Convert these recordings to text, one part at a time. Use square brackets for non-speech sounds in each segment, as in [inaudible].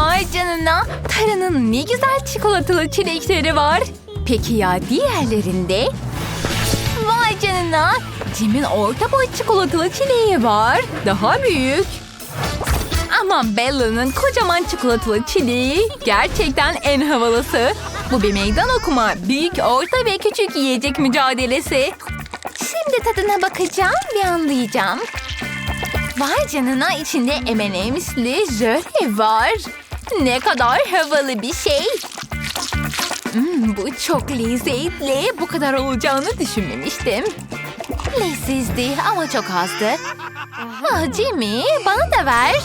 Vay canına. Tara'nın ne güzel çikolatalı çilekleri var. Peki ya diğerlerinde? Vay canına. Jim'in orta boy çikolatalı çileği var. Daha büyük. Ama Bella'nın kocaman çikolatalı çileği gerçekten en havalısı. Bu bir meydan okuma. Büyük, orta ve küçük yiyecek mücadelesi. Şimdi tadına bakacağım ve anlayacağım. Vay canına içinde M&M'sli jöle var. Ne kadar havalı bir şey. Hmm, bu çok lezzetli. Bu kadar olacağını düşünmemiştim. Lezzizdi ama çok azdı. Ah Jimmy bana da ver.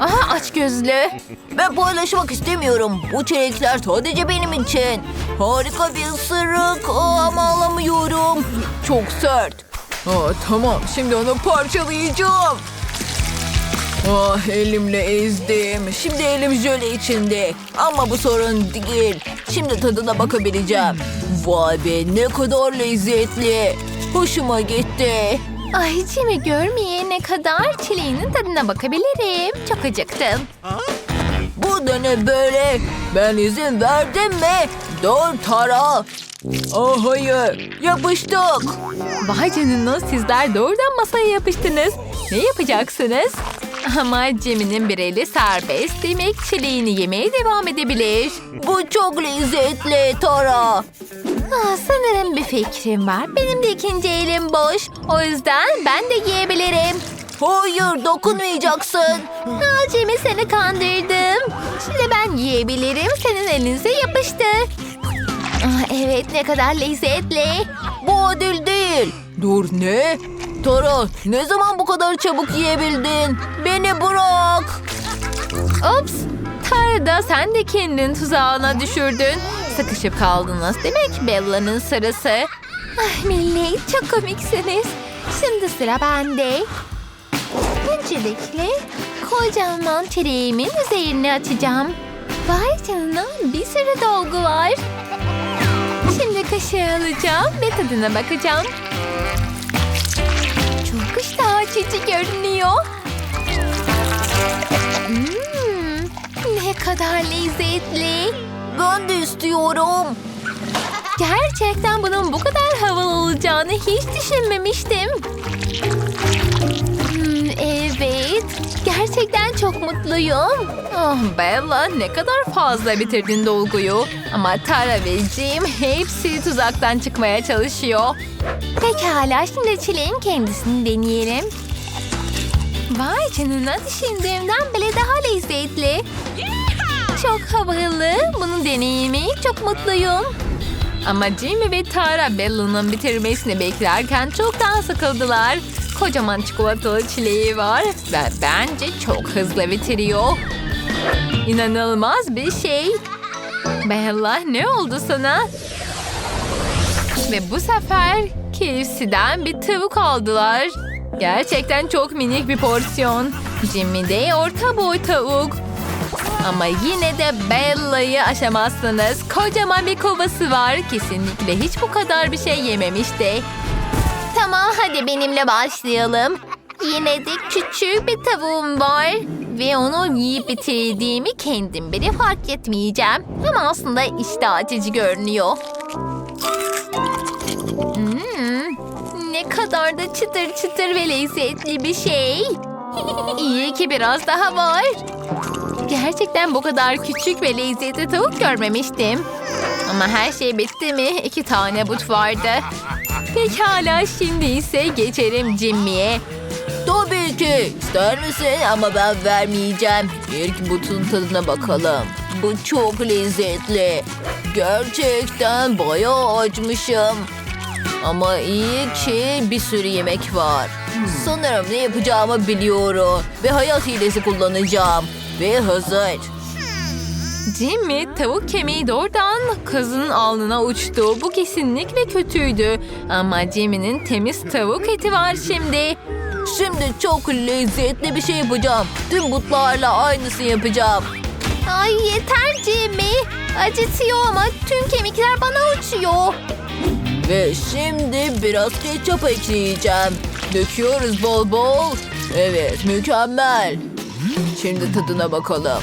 Aha aç gözlü. Ben paylaşmak istemiyorum. Bu çilekler sadece benim için. Harika bir ısırık Aa, ama alamıyorum. Çok sert. Aa, tamam şimdi onu parçalayacağım. Ah elimle ezdim. Şimdi elim jöle içinde. Ama bu sorun değil. Şimdi tadına bakabileceğim. Vay be ne kadar lezzetli. Hoşuma gitti. Ay Jimmy görmeyene kadar çileğinin tadına bakabilirim. Çok acıktım. Bu da ne böyle? Ben izin verdim mi? Dur Tara. Oh hayır. Yapıştık. Vay canına sizler doğrudan masaya yapıştınız. Ne yapacaksınız? Ama Jimmy'nin bir eli serbest. Demek çileğini yemeye devam edebilir. Bu çok lezzetli Tara. Ah, sanırım bir fikrim var. Benim de ikinci elim boş. O yüzden ben de yiyebilirim. Hayır dokunmayacaksın. Ah, Jimmy seni kandırdım. Şimdi ben yiyebilirim. Senin elinize yapıştı. Ah, evet ne kadar lezzetli. Bu adil değil. Dur ne? Tara ne zaman bu kadar çabuk yiyebildin? Beni bırak. Ops! Tarda sen de kendini tuzağına düşürdün. Sıkışıp kaldınız. Demek Bella'nın sırası. Ay millet çok komiksiniz. Şimdi sıra bende. Öncelikle kocaman çileğimin üzerine açacağım. Vay canına bir sürü dolgu var. Şimdi kaşığı alacağım ve tadına bakacağım. Açıcı görünüyor. Hmm, ne kadar lezzetli. Ben de istiyorum. Gerçekten bunun bu kadar havalı olacağını hiç düşünmemiştim. Gerçekten çok mutluyum. Oh Bella ne kadar fazla bitirdin dolguyu. Ama Tara ve Jim hepsi tuzaktan çıkmaya çalışıyor. Pekala şimdi çileğin kendisini deneyelim. Vay canına düşündüğümden bile daha lezzetli. Çok havalı. Bunu deneyimi çok mutluyum. Ama Jimmy ve Tara Bella'nın bitirmesini beklerken çoktan sıkıldılar. Kocaman çikolatalı çileği var ve bence çok hızlı bitiriyor. İnanılmaz bir şey. Bella ne oldu sana? Ve bu sefer KFC'den bir tavuk aldılar. Gerçekten çok minik bir porsiyon. Jimmy orta boy tavuk. Ama yine de Bella'yı aşamazsınız. Kocaman bir kovası var. Kesinlikle hiç bu kadar bir şey yememişti. Tamam hadi benimle başlayalım. Yine de küçük bir tavuğum var. Ve onu yiyip bitirdiğimi kendim bile fark etmeyeceğim. Ama aslında iştah görünüyor. Hmm, ne kadar da çıtır çıtır ve lezzetli bir şey. [laughs] İyi ki biraz daha var. Gerçekten bu kadar küçük ve lezzetli tavuk görmemiştim. Ama her şey bitti mi? İki tane but vardı. Pekala şimdi ise geçelim Jimmy'ye. Tabii ki. İster misin? Ama ben vermeyeceğim. İlk butun tadına bakalım. Bu çok lezzetli. Gerçekten bayağı acmışım. Ama iyi ki bir sürü yemek var. Sanırım ne yapacağımı biliyorum. Ve hayat hilesi kullanacağım. Ve hazır. Jimmy tavuk kemiği doğrudan kızın alnına uçtu. Bu kesinlikle kötüydü. Ama Jimmy'nin temiz tavuk eti var şimdi. Şimdi çok lezzetli bir şey yapacağım. Tüm butlarla aynısını yapacağım. Ay yeter Jimmy. Acıtıyor ama tüm kemikler bana uçuyor. Ve şimdi biraz ketçap ekleyeceğim. Döküyoruz bol bol. Evet mükemmel. Şimdi tadına bakalım.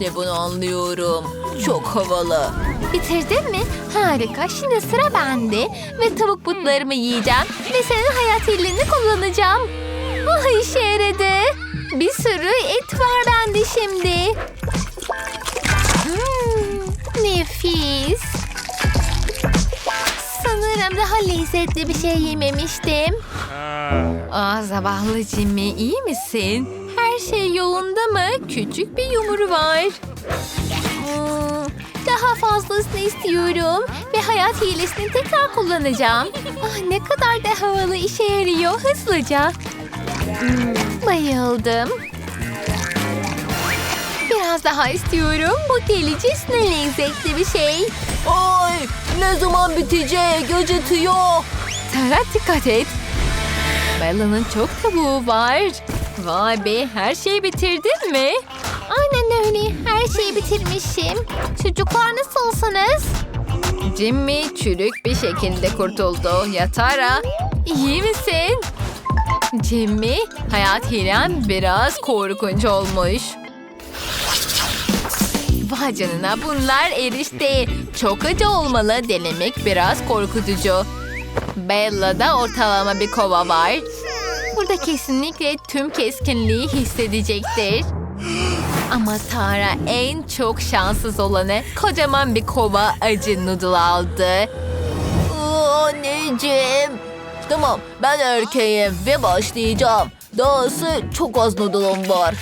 İşte bunu anlıyorum. Çok havalı. Bitirdin mi? Harika. Şimdi sıra bende. Ve tavuk butlarımı yiyeceğim. Ve senin hayat hilini kullanacağım. Ah işe yaradı. Bir sürü et var bende şimdi. Hmm, nefis. Sanırım daha lezzetli bir şey yememiştim. Aa zavallı Jimmy iyi misin? Her şey yolunda mı? Küçük bir yumru var. Hmm, daha fazlasını istiyorum ve hayat hilesini tekrar kullanacağım. Ah, ne kadar da havalı işe yarıyor hızlıca. Hmm, bayıldım. Biraz daha istiyorum. Bu delicesine lezzetli bir şey. Ay ne zaman bitecek? Acıtıyor. Tara dikkat et. Bella'nın çok tavuğu var. Vay be her şeyi bitirdin mi? Aynen öyle her şeyi bitirmişim. Çocuklar nasılsınız? Jimmy çürük bir şekilde kurtuldu. Ya Tara iyi misin? Jimmy hayat hilen biraz korkunç olmuş. Vay canına bunlar erişte. Çok acı olmalı denemek biraz korkutucu. Bella'da ortalama bir kova var. Burada kesinlikle tüm keskinliği hissedecektir. Ama Tara en çok şanssız olanı kocaman bir kova acı noodle aldı. Anneciğim. Tamam ben erkeğim ve başlayacağım. Dahası çok az noodle'ım var.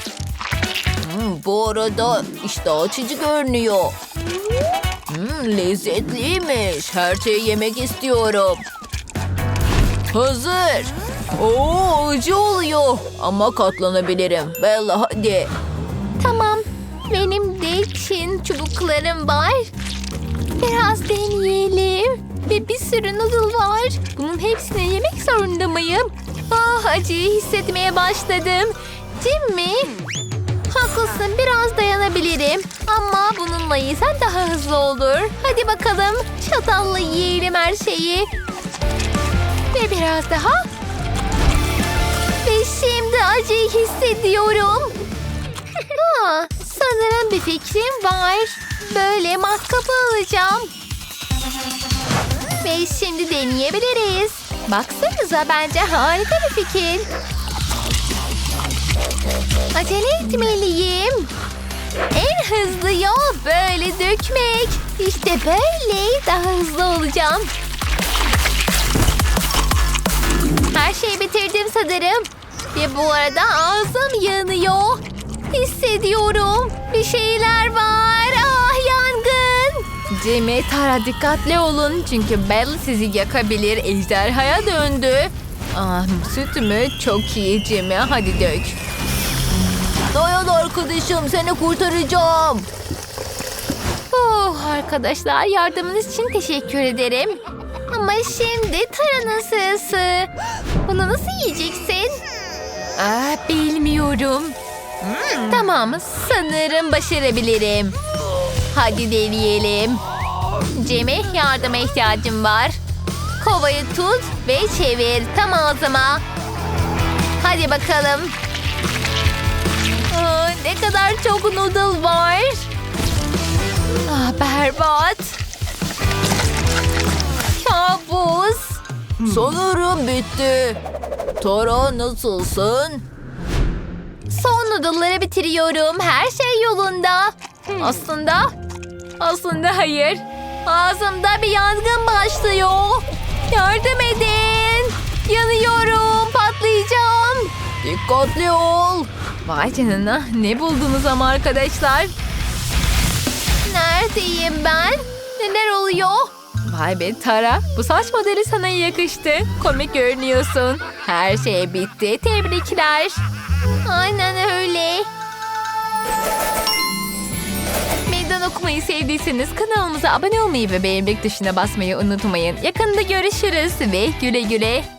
Hmm, bu arada işte açıcı görünüyor. Hmm, lezzetliymiş. Her şeyi yemek istiyorum. Hazır. Oo, acı oluyor. Ama katlanabilirim. Bella hadi. Tamam, benim de Çin çubuklarım var. Biraz deneyelim. Ve bir sürü noodle var. Bunun hepsini yemek zorunda mıyım? Ah acıyı hissetmeye başladım. Jimmy, haklısın biraz dayanabilirim. Ama bununla yesen daha hızlı olur. Hadi bakalım çatalla yiyelim her şeyi. Ve biraz daha. Acıyı hissediyorum. Ha, sanırım bir fikrim var. Böyle matkapı alacağım. Ve şimdi deneyebiliriz. Baksanıza bence harika bir fikir. Acele etmeliyim. En hızlı yol böyle dökmek. İşte böyle daha hızlı olacağım. Her şeyi bitirdim sanırım. Ve bu arada ağzım yanıyor. Hissediyorum. Bir şeyler var. Ah yangın. Jimmy, Tara dikkatli olun. Çünkü Bell sizi yakabilir. Ejderhaya döndü. Ah sütümü çok iyi Jimmy. Hadi dök. Dayan arkadaşım seni kurtaracağım. Oh arkadaşlar yardımınız için teşekkür ederim. Ama şimdi Tara'nın sırası. Bunu nasıl yiyeceksin? Ah, bilmiyorum. Tamam sanırım başarabilirim. Hadi deneyelim. Cem'e yardıma ihtiyacım var. Kovayı tut ve çevir tam ağzıma. Hadi bakalım. Aa, ne kadar çok noodle var. Ah, berbat. Kabus. Sanırım bitti. Tara nasılsın? Son noodle'ları bitiriyorum. Her şey yolunda. Aslında, aslında hayır. Ağzımda bir yangın başlıyor. Yardım edin. Yanıyorum, patlayacağım. Dikkatli ol. Vay canına, ne buldunuz ama arkadaşlar? Neredeyim ben? Neler oluyor? Vay be Tara, bu saç modeli sana yakıştı. Komik görünüyorsun. Her şey bitti, tebrikler. Aynen öyle. Meydan okumayı sevdiyseniz kanalımıza abone olmayı ve beğenmek tuşuna basmayı unutmayın. Yakında görüşürüz ve güle güle.